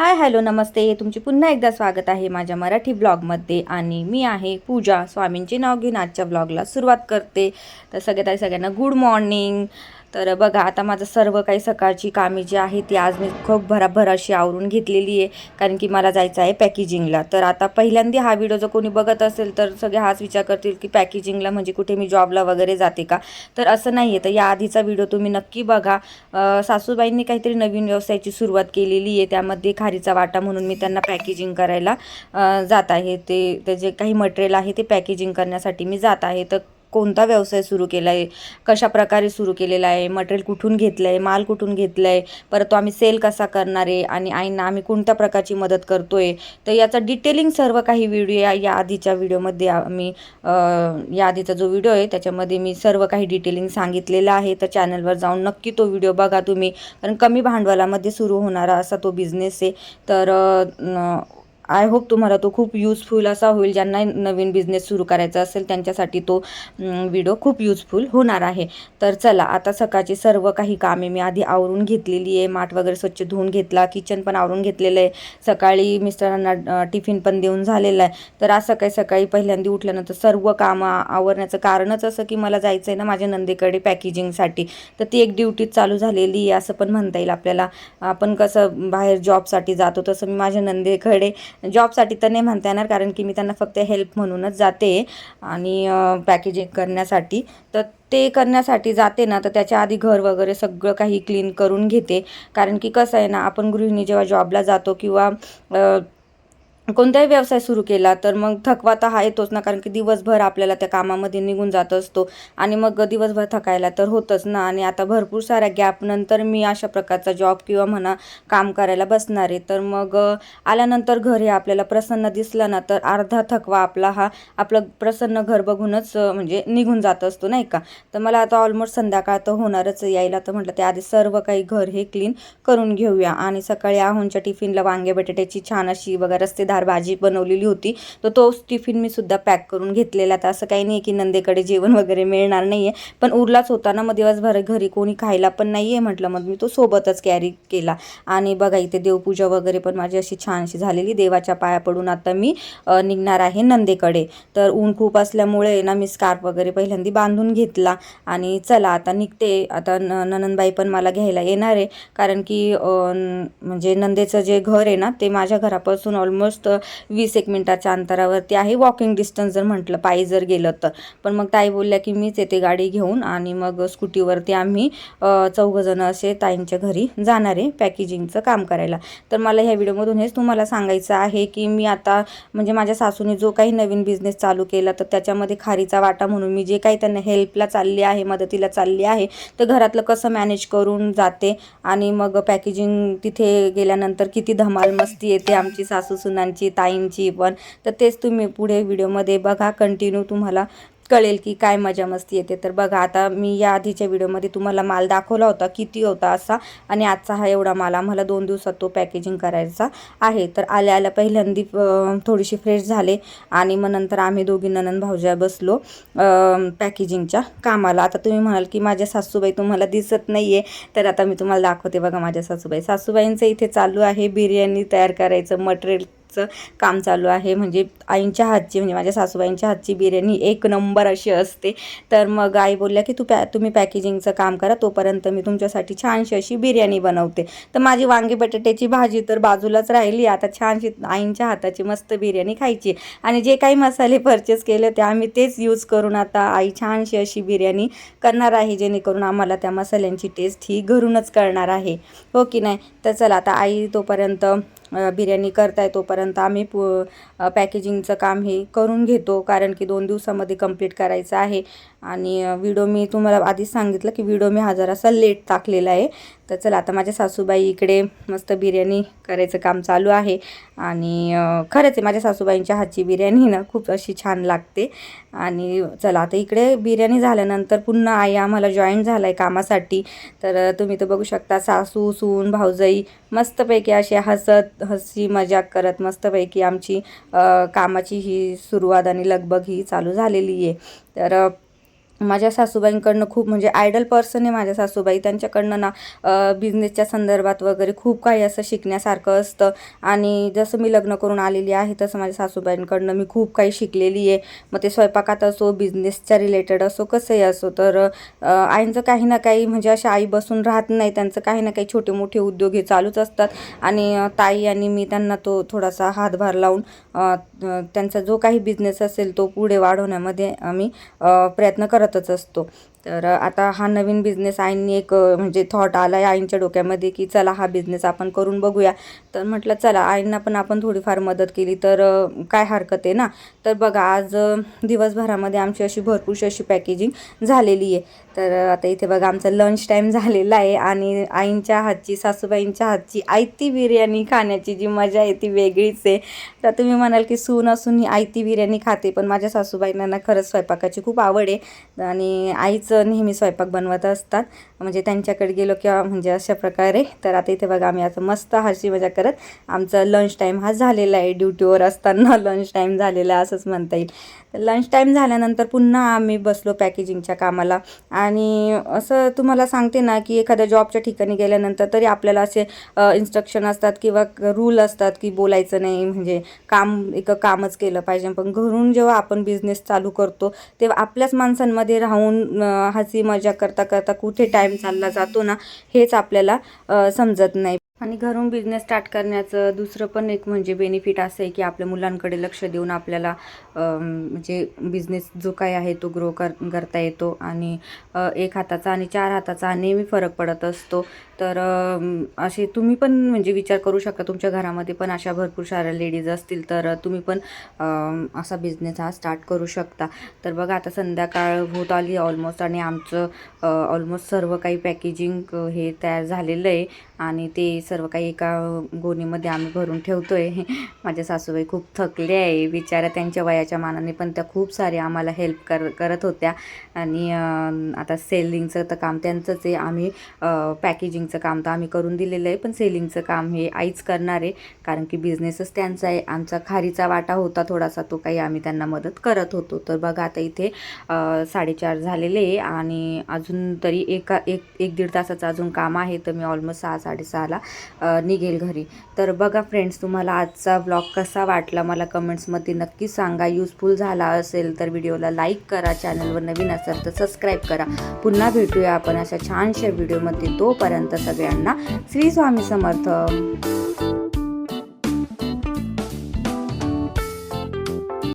Hi hello नमस्ते. तुमचे पुन्हा एकदा स्वागत आहे माझ्या मराठी ब्लॉगमध्ये आणि मी आहे पूजा. स्वामींचे नाव घेऊन आजच्या ब्लॉगला सुरुवात करते. तर सगळ्यात सगळ्यांना गुड मॉर्निंग तर बघा आता माझं सर्व काही सकाळची कामे जी आहे ती आज मी खूप भराभर अशी आवरून घेतलेली आहे कारण की मला जायचं आहे पॅकेजिंगला. तर आता पहिल्यांदा हा व्हिडिओ जर कोणी बघत असेल तर सगळे हाच विचार करतील की पॅकेजिंगला म्हणजे कुठे मी जॉबला वगैरे जाते का? तर असं नाही आहे तर या आधीचा व्हिडिओ तुम्ही नक्की बघा. सासूबाईंनी काहीतरी नवीन व्यवसायाची सुरुवात केलेली आहे त्यामध्ये खारीचा वाटा म्हणून मी त्यांना पॅकेजिंग करायला जात आहे. ते ते जे काही मटेरियल आहे ते पॅकेजिंग करण्यासाठी मी जात आहे. तर कोणता व्यवसाय सुरू केला आहे कशा प्रकारे सुरू केलेला आहे? मटेरियल कुठून घेतलं आहे माल कुठून घेतला आहे परत तो आम्ही सेल कसा करणार आहे? आणि आईंना आम्ही कोणत्या प्रकारची मदत करतो आहे तर याचा डिटेलिंग सर्व काही व्हिडिओ या या आधीच्या व्हिडिओमध्ये आम्ही या आधीचा जो व्हिडिओ आहे त्याच्यामध्ये मी सर्व काही डिटेलिंग सांगितलेलं आहे. तर चॅनलवर जाऊन नक्की तो व्हिडिओ बघा तुम्ही. कारण कमी भांडवलामध्ये सुरू होणारा असा तो बिझनेस आहे. तर आय होप तुम्हाला तो खूप यूजफुल असा होईल. ज्यांना नवीन बिझनेस सुरू करायचा असेल त्यांच्यासाठी तो व्हिडिओ खूप यूजफुल होणार आहे. तर चला आता सकाळची सर्व काही कामे मी आधी आवरून घेतलेली आहे. माठ वगैरे स्वच्छ धुवून घेतला किचन पण आवरून घेतलेलं आहे. सकाळी मिस्टरांना टिफिन पण देऊन झालेलं आहे. तर आज सकाळी सकाळी पहिल्यांदा उठल्यानंतर सर्व कामं आवरण्याचं कारणच असं की मला जायचं आहे ना माझ्या नंदेकडे पॅकेजिंगसाठी तर ती एक ड्युटी चालू झालेली आहे असं पण म्हणता येईल आपल्याला. आपण कसं बाहेर जॉबसाठी जातो तसं मी माझ्या नंदेकडे जॉबसाठी तर नाही म्हणता येणार कारण की मी त्यांना फक्त हेल्प म्हणूनच जाते आणि पॅकेजिंग करण्यासाठी. तर ते करण्यासाठी जाते ना तर त्याच्या आधी घर वगैरे सगळं काही क्लीन करून घेते. कारण की कसं आहे ना आपण गृहिणी जेव्हा जॉबला जातो किंवा कोणताही व्यवसाय सुरू केला तर मग थकवा तर हा येतोच ना कारण की दिवसभर आपल्याला त्या कामामध्ये निघून जात असतो. आणि मग दिवसभर थकायला तर होतच ना. आणि आता भरपूर साऱ्या गॅप नंतर मी अशा प्रकारचा जॉब किंवा म्हणा काम करायला बसणार आहे. तर मग आल्यानंतर घर हे आपल्याला प्रसन्न दिसलं ना तर अर्धा थकवा आपला हा आपलं प्रसन्न घर बघूनच म्हणजे निघून जात असतो नाही का? तर मला आता ऑलमोस्ट संध्याकाळ तर होणारच यायला तर म्हटलं त्याआधी सर्व काही घर हे क्लीन करून घेऊया. आणि सकाळी आहोंच्या टिफिनला वांगे बटाट्याची छान अशी बघा रस्तेदार भाजी बनवलेली होती. तर तोच टिफिन मी सुद्धा पॅक करून घेतलेला. तर असं काही नाही की नंदेकडे जेवण वगैरे मिळणार नाही आहे पण उरलाच होता ना मग दिवसभर घरी कोणी खायला पण नाही आहे म्हटलं. मग मी तो सोबतच कॅरी केला. आणि बघा इथे देवपूजा वगैरे पण माझी अशी छानशी झालेली. देवाच्या पाया पडून आता मी निघणार आहे नंदेकडे. तर ऊन खूप असल्यामुळे ना मी स्कार्फ वगैरे पहिल्यांदा बांधून घेतला. आणि चला आता निघते. आता न ननंदबाई पण मला घ्यायला येणार आहे. कारण की म्हणजे नंदेचं जे घर आहे ना ते माझ्या घरापासून ऑलमोस्ट वीस एक मिनटाच्या अंतरावरती आहे. वॉकिंग डिस्टन्स जर म्हटलं पायी जर गेलं तर. पण मग ताई बोलल्या की मीच येते गाडी घेऊन आणि मग स्कूटीवरती आम्ही चौघंजणं चौघजणं असे ताईंच्या घरी जाणार आहे पॅकेजिंगचं काम करायला. तर मला ह्या व्हिडिओमधून हेच तुम्हाला सांगायचं आहे की मी आता म्हणजे माझ्या सासूने जो काही नवीन बिझनेस चालू केला तर त्याच्यामध्ये खारीचा वाटा म्हणून मी जे काही त्यांना हेल्पला चालली आहे मदतीला चालली आहे तर घरातलं कसं मॅनेज करून जाते आणि मग पॅकेजिंग तिथे गेल्यानंतर किती धमाल मस्ती येते आमची सासू सुनांची ताईंची पण. तर तेच तुम्ही पुढे व्हिडिओमध्ये बघा कंटिन्यू तुम्हाला कळेल की काय मजा मस्ती येते. तर बघा आता मी या आधीच्या व्हिडिओमध्ये तुम्हाला माल दाखवला होता किती होता असा. आणि आजचा हा एवढा माल आम्हाला दोन दिवसात तो पॅकेजिंग करायचा आहे. तर आल्या आल्या पहिल्यांदी थोडीशी फ्रेश झाले. आणि मग नंतर आम्ही दोघी ननंद भाऊजा बसलो पॅकेजिंगच्या कामाला. आता तुम्ही म्हणाल की माझ्या सासूबाई तुम्हाला दिसत नाही आहे तर आता मी तुम्हाला दाखवते बघा माझ्या सासूबाई. सासूबाईंचं इथे चालू आहे. बिर्याणी तयार करायचं मटेरियल चं काम चालू आहे. म्हणजे आईंच्या हातची म्हणजे माझ्या सासूबाईंच्या हातची बिर्याणी एक नंबर अशी असते. तर मग आई बोलल्या की तू पॅ तुम्ही पॅकेजिंगचं काम करा. तोपर्यंत मी तुमच्यासाठी छानशी अशी बिर्याणी बनवते. तर माझी वांगी बटाट्याची भाजी तर बाजूलाच राहिली. आता छानशी आईंच्या हाताची मस्त बिर्याणी खायची. आणि जे काही मसाले परचेस केले ते आम्ही तेच यूज करून आता आई छानशी अशी बिर्याणी करणार आहे जेणेकरून आम्हाला त्या मसाल्यांची टेस्ट ही घरूनच करणार आहे. हो की नाही? तर चला आता आई तोपर्यंत बिर्याणी करताय तोपर्यंत आम्ही पु पॅकेजिंगचं काम हे करून घेतो कारण की दोन दिवसामध्ये कंप्लीट करायचं आहे. आणि व्हिडिओ मी तुम्हाला आधीच सांगितलं की व्हिडिओ मी हा जरासा लेट टाकलेला आहे. तर चला आता माझ्या सासूबाई इकडे मस्त बिर्याणी करायचं काम चालू आहे. आणि खरंच आहे माझ्या सासूबाईंच्या हातची बिर्याणी ना खूप अशी छान लागते. आणि चला आता इकडे बिर्याणी झाल्यानंतर पुन्हा आई आम्हाला जॉईन झाला आहे कामासाठी. तर तुम्ही तर बघू शकता सासू सून भाऊजाई मस्तपैकी असे हसत हसी मजाक करत मस्तपैकी आमची कामाची ही सुरुवात आणि लगबग ही चालू झालेली आहे. तर माझ्या सासूबाईंकडनं खूप म्हणजे आयडल पर्सन आहे माझ्या सासूबाई. त्यांच्याकडनं ना बिझनेसच्या संदर्भात वगैरे खूप काही असं शिकण्यासारखं असतं. आणि जसं मी लग्न करून आलेली आहे तसं माझ्या सासूबाईंकडनं मी खूप काही शिकलेली आहे. मग ते स्वयंपाकात असो बिझनेसच्या रिलेटेड असो कसंही असो तर आईंचं काही ना काही म्हणजे अशा आई बसून राहत नाही. त्यांचं काही ना काही छोटे मोठे उद्योग हे चालूच असतात. आणि ताई आणि मी त्यांना तो थोडासा हातभार लावून त्यांचा जो काही बिझनेस असेल तो पुढे वाढवण्यामध्ये आम्ही प्रयत्न करत जातच असतो. तर आता हा नवीन बिझनेस आईंनी एक म्हणजे थॉट आला आहे आईंच्या डोक्यामध्ये की चला हा बिझनेस आपण करून बघूया. तर म्हटलं चला आईंना पण आपण थोडीफार मदत केली. तर काय हरकत आहे ना? तर बघा आज दिवसभरामध्ये आमची अशी भरपूरशी अशी पॅकेजिंग झालेली आहे. तर आता इथे बघा आमचा लंच टाईम झालेला आहे आणि आईंच्या हातची सासूबाईंच्या हातची आयती बिर्याणी खाण्याची जी मजा आहे ती वेगळीच आहे. तर तुम्ही म्हणाल की सून असून ही आयती बिर्याणी खाते पण माझ्या सासूबाईंना खरंच स्वयंपाकाची खूप आवड आहे. आणि आईच नेहमी स्वयंपाक बनवत असतात. म्हणजे त्यांच्याकडे गेलो किंवा म्हणजे अशा प्रकारे. तर आता इथे बघा आम्ही असं मस्त हशी मजा करत आमचा लंच टाईम हा झालेला आहे. ड्युटीवर असताना लंच टाईम झालेला असंच म्हणता येईल. लंच टाईम झाल्यानंतर पुन्हा आम्ही बसलो पॅकेजिंगच्या कामाला. आणि असं तुम्हाला सांगते ना की एखाद्या जॉबच्या ठिकाणी गेल्यानंतर तरी आपल्याला असे इन्स्ट्रक्शन असतात किंवा रूल असतात की बोलायचं नाही. म्हणजे काम एक कामच केलं पाहिजे. पण घरून जेव्हा आपण बिझनेस चालू करतो तेव्हा आपल्याच माणसांमध्ये राहून हसी मजा करता करता कुठे टाईम चालला जातो ना हेच आपल्याला समजत नाही. आणि घरून बिझनेस स्टार्ट करण्याचं दुसरं पण एक म्हणजे बेनिफिट असं आहे की आपल्या मुलांकडे लक्ष देऊन आपल्याला म्हणजे बिझनेस जो काही आहे तो ग्रो कर करता येतो. आणि एक हाताचा आणि चार हाताचा नेहमी फरक पडत असतो. तर असे तुम्ही पण म्हणजे विचार करू शकता. तुमच्या घरामध्ये पण अशा भरपूर साऱ्या लेडीज असतील तर तुम्ही पण असा बिझनेस हा स्टार्ट करू शकता. तर बघा आता संध्याकाळ होत आली ऑलमोस्ट आणि आमचं ऑलमोस्ट सर्व काही पॅकेजिंग हे तयार झालेलं आहे. आणि ते सर्व काही एका गोणीमध्ये आम्ही भरून ठेवतो आहे माझ्या सासूबाई खूप थकले आहे. बिचाऱ्या त्यांच्या वयाच्या मानाने पण त्या खूप सारे आम्हाला हेल्प कर करत होत्या. आणि आता सेलिंगचं तर काम त्यांचंच आहे. आम्ही पॅकेजिंगचं काम तर आम्ही करून दिलेलं आहे. पण सेलिंगचं काम हे आईच करणार आहे. कारण की बिझनेसच त्यांचा आहे. आमचा खारीचा वाटा होता थोडासा. तो काही आम्ही त्यांना मदत करत होतो. तर बघा आता इथे साडेचार झालेले आहे. आणि अजून तरी एका एक एक दीड तासाचं अजून काम आहे. तर मी ऑलमोस्ट सहा साडेसहाला निघेल घरी. तर बघा फ्रेंड्स तुम्हाला आजचा ब्लॉग कसा वाटला? मला कमेंट्समध्ये नक्की सांगा. युजफुल झाला असेल तर व्हिडिओला लाईक करा. चॅनलवर नवीन असेल तर सबस्क्राईब करा. पुन्हा भेटूया आपण अशा छानशा व्हिडिओमध्ये तोपर्यंत सगळ्यांना श्री स्वामी समर्थ.